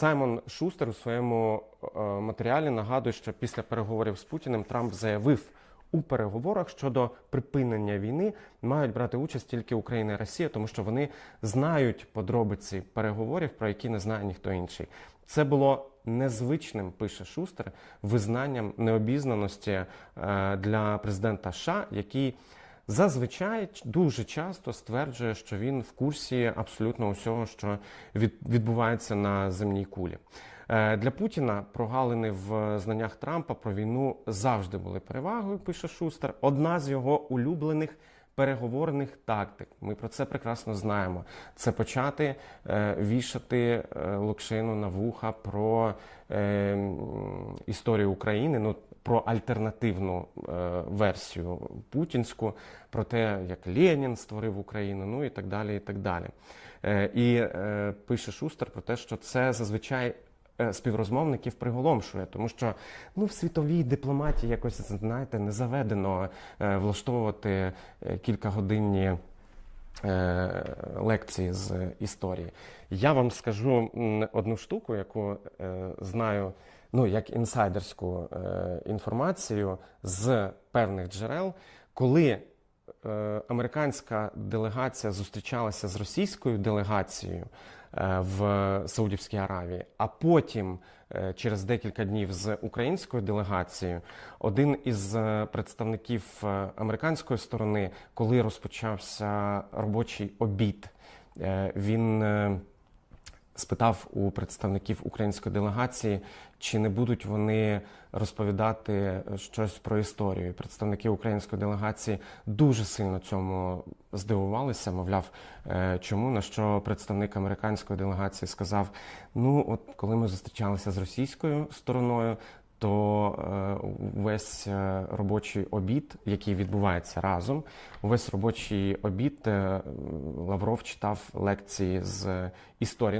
Саймон Шустер у своєму е, матеріалі нагадує, що після переговорів з Путіним Трамп заявив у переговорах щодо припинення війни мають брати участь тільки Україна і Росія, тому що вони знають подробиці переговорів, про які не знає ніхто інший. Це було незвичним, пише Шустер, визнанням необізнаності е, для президента США, який зазвичай дуже часто стверджує, що він в курсі абсолютно усього, що від, відбувається на земній кулі. Е, Для Путіна прогалини в знаннях Трампа про війну завжди були перевагою, пише Шустер. Одна з його улюблених переговорних тактик. Ми про це прекрасно знаємо. Це почати е, вішати е, локшину на вуха про е, історію України. Ну про альтернативну е, версію путінську, про те, як Ленін створив Україну, ну і так далі. І так далі. Е, і е, пише Шустер про те, що це зазвичай співрозмовників приголомшує, тому що ну в світовій дипломатії якось знаєте не заведено е, влаштовувати е, кількагодинні е, лекції з історії. Я вам скажу одну штуку, яку е, знаю. Ну, як інсайдерську е, інформацію з певних джерел, коли е, американська делегація зустрічалася з російською делегацією е, в Саудівській Аравії, а потім е, через декілька днів з українською делегацією, один із е, представників е, американської сторони, коли розпочався робочий обід, е, він. Спитав у представників української делегації, чи не будуть вони розповідати щось про історію. Представники української делегації дуже сильно цьому здивувалися. Мовляв, е, чому на що представник американської делегації сказав: ну, от коли ми зустрічалися з російською стороною. То е, весь е, робочий обід, який відбувається разом, увесь робочий обід Лавров читав лекції з історії.